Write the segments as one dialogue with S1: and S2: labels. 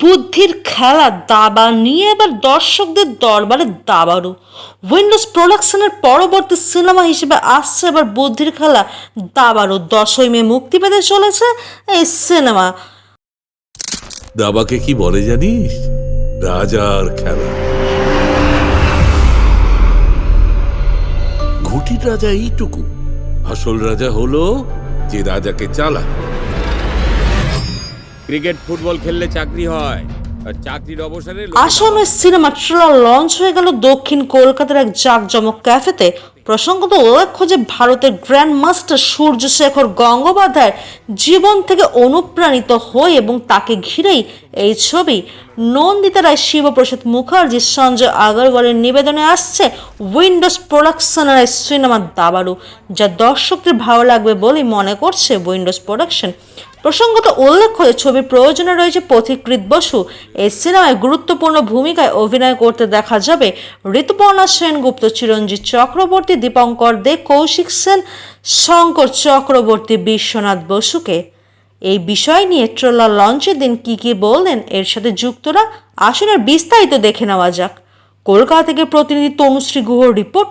S1: বুদ্ধির খেলা দাবা নিয়ে এবার দর্শকদের দরবারে দাবারও উইন্ডোজ প্রোডাকশনের পরবর্তী সিনেমা হিসেবে আসছে এবার বুদ্ধির খেলা দাবারও দশই মে মুক্তি পেতে চলেছে এই সিনেমা।
S2: দাবাকে কি বলে জানিস? রাজার খেলা। ঘুটির রাজা এইটুকু। আসল রাজা হলো যে রাজাকে চালা
S3: ক্রিকেট, ফুটবল খেললে চাকরি হয়।
S1: আসামের সিনেমা ট্রেলার লঞ্চ হয়ে গেল দক্ষিণ কলকাতার এক জাঁকজমক ক্যাফেতে। প্রসঙ্গত উল্লেখ্য যে ভারতের গ্র্যান্ড মাস্টার সূর্যশেখর গঙ্গোপাধ্যায়ের জীবন থেকে অনুপ্রাণিত হয়ে এবং তাকে ঘিরেই এই ছবি। নন্দিতা রায়, শিবপ্রসাদ মুখার্জি, সঞ্জয় আগরওয়ালের নিবেদনে আসছে উইন্ডোজ প্রোডাকশনের সিনেমা দাবারু যা দর্শকদের ভালো লাগবে বলেই মনে করছে উইন্ডোজ প্রোডাকশন। প্রসঙ্গত উল্লেখ্য যে ছবির প্রয়োজনে রয়েছে পথিকৃত বসু। এই সিনেমায় গুরুত্বপূর্ণ ভূমিকায় অভিনয় করতে দেখা যাবে ঋতুপর্ণা সেনগুপ্ত চিরঞ্জিত চক্রবর্তী, দীপঙ্কর দে, কৌশিক সেন, শঙ্কর চক্রবর্তী, বিশ্বনাথ বসুকে। এই বিষয় নিয়ে ট্রেলার লঞ্চের দিন কি কি বললেন, এর সাথে যুক্তরা আসনের বিস্তারিত দেখে নেওয়া যাক। কলকাতা থেকে প্রতিনিধি তনুশ্রী গুহর রিপোর্ট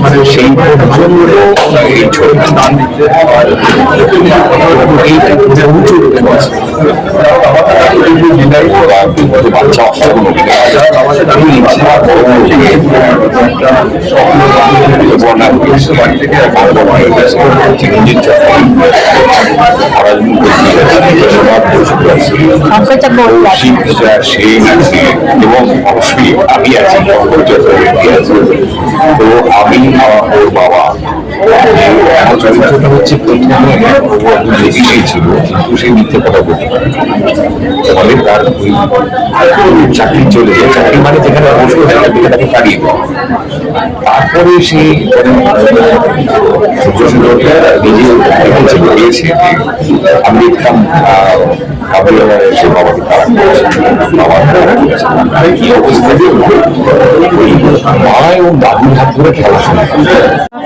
S4: মানে সেই বাচ্চা আছে এবং অবশ্যই আমি আছি তো আমি ওর বাবা চরিত্রটা হচ্ছে প্রথমে ছিল কিন্তু সে মিথ্যে কথা বলতে পারে চলে চাকরি মানে যেখানে বসবে সেখান থেকে তাকে তাড়িয়ে দেয় তারপরে সে নিজে দেখেছে বলেছে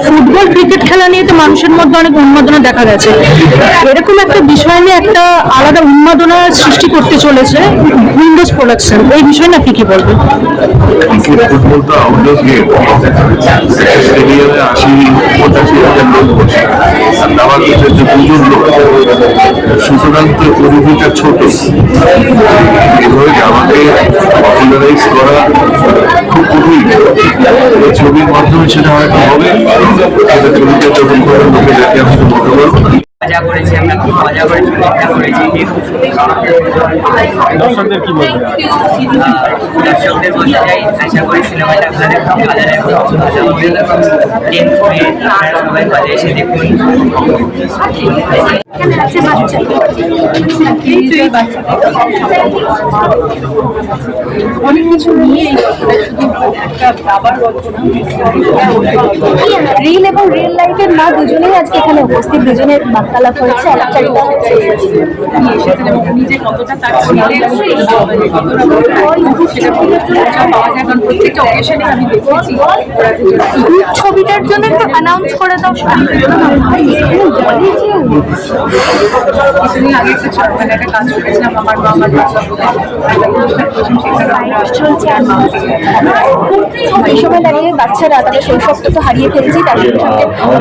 S5: ফুটবল ক্রিকেট খেলা নিয়ে তো মানুষের মধ্যে অনেক উন্মাদনা দেখা গেছে। এরকম একটা বিষয় নিয়ে একটা আলাদা উন্মাদনা সৃষ্টি করতে চলেছে উইন্ডোজ প্রোডাকশন। এই বিষয় না কি কি বলবেন?
S6: গেম স্টেডিয়ামে আশি পঁচাশি হাজার লোক বসে ছোট এভাবে দাবাকে পপুলারাইজ খুব কঠিন ছবির মাধ্যমে সেটা হয়তো হবে। ছবিটা যখন করে লোকে দেখে আমি বলতে পারব
S7: মজা করেছি আমরা খুব মজা করে ছবিটা করেছি। দর্শকদের কি বলবেন দর্শকদের বলতে চাই আশা করি সিনেমাটা আপনাদের খুব ভালো লাগবে। ভালো সবাই হলে এসে দেখুন
S5: অনেক কিছু নিয়ে একটা
S8: রিল এবং রিয়েল লাইফের মা দুজনেই আজকে এখানে উপস্থিত দুজনের বার্তালাপ হয়েছে আলাপচারিতা
S5: নিজে কতটা তার
S8: ছবিটার জন্য একটু অ্যানাউন্স করে দাও
S5: কিছুদিন আগে একটা একটা কাজ করেছিলাম আমার মা আমার
S8: এই সময় দাঁড়িয়ে বাচ্চারা তাদের শৈশবটা তো হারিয়ে ফেলছি তাদের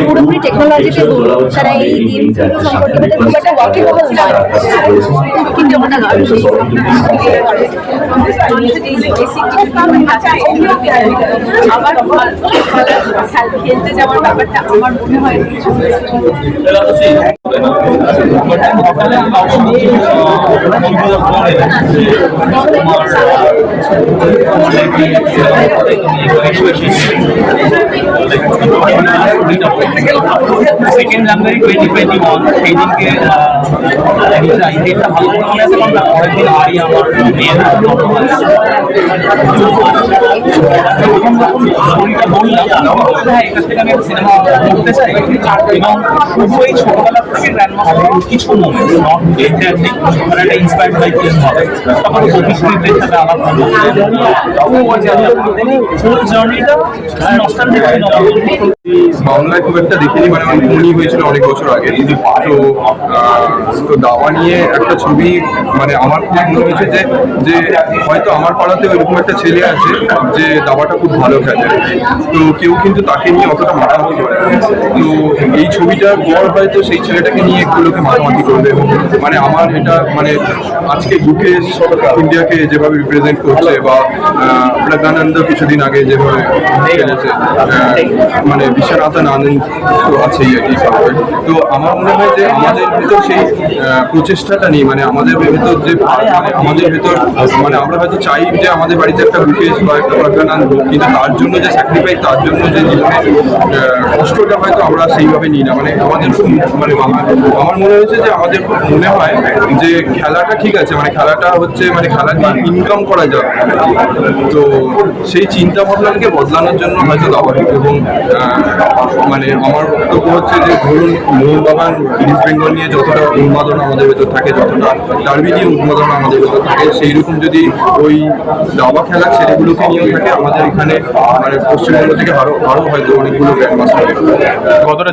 S8: পুরোপুরি টেকনোলজিতে তারা এই দিন
S5: আবার খেলতে যাওয়ার ব্যাপারটা আমার মনে হয়
S7: সেকেন্ড জানুয়ারি টোয়েন্টি টোয়েন্টি
S9: সেই দিনকে ভালো বাড়ি আমার হ্যাঁ এখান থেকে আমি সিনেমা করতে চাই এবং শুধু ছোটবেলা থেকে গ্র্যান্ড কিছু মোমেন্ট নট এক্স্যাক্টলি মানে একটা ইন্সপায়ার্ড বাই ফিল্ম হবে তখন অভিষেকের সাথে আলাপ জার্নিটা নস্টালজিক।
S6: বাংলায় খুব একটা দেখিনি মানে আমি ফোনই হয়েছিল অনেক বছর আগে। তো তো দাওয়া নিয়ে একটা ছবি মানে আমার খুব মনে হয়েছে যে যে হয়তো আমার পাড়াতে এরকম একটা ছেলে আছে যে দাবাটা খুব ভালো খেলে। তো কেউ কিন্তু তাকে নিয়ে অতটা মাতামাতি করে। তো এই ছবিটার পর হয়তো সেই ছেলেটাকে নিয়ে একটু লোকে মাতামাতি করবে। মানে আমার এটা মানে আজকে বুকেশ ইন্ডিয়াকে যেভাবে রিপ্রেজেন্ট করছে বা প্রজ্ঞানন্দ কিছুদিন আগে যেভাবে খেলেছে আহ, বিশ্বনাথন আনন্দ তো আছেই আর। তো আমার মনে হয় যে আমাদের ভিতর সেই প্রচেষ্টাটা নেই মানে আমাদের ভিতর যে মানে আমাদের ভিতর মানে আমরা হয়তো চাই যে আমাদের বাড়িতে একটা বুকেশ বা একটা হোক, কিন্তু তার জন্য যে স্যাক্রিফাইস তার জন্য যে জীবনে কষ্টটা হয়তো আমরা সেইভাবে নিই না মানে আমাদের খুব মানে আমার মনে হয়েছে যে আমাদের খুব মনে হয় যে খেলাটা ঠিক আছে মানে খেলাটা হচ্ছে মানে খেলা দিয়ে ইনকাম করা যাবে তো সেই চিন্তা ভাবনাকে বদলানোর জন্য হয়তো দাবা এবং মানে আমার বক্তব্য হচ্ছে যে ধরুন মোহনবাগান ইস্ট বেঙ্গল নিয়ে যতটা উন্মাদনা আমাদের ভেতর থাকে, যতটা ডার্বি নিয়ে উন্মাদনা আমাদের ভেতর থাকে সেই রকম যদি ওই দাবা খেলা ছেলেগুলোকে নিয়েও থাকে, আমাদের এখানে মানে পশ্চিমবঙ্গ থেকে আরও আরও হয়তো অনেকগুলো গ্র্যান্ড মাস্টার
S9: কতটা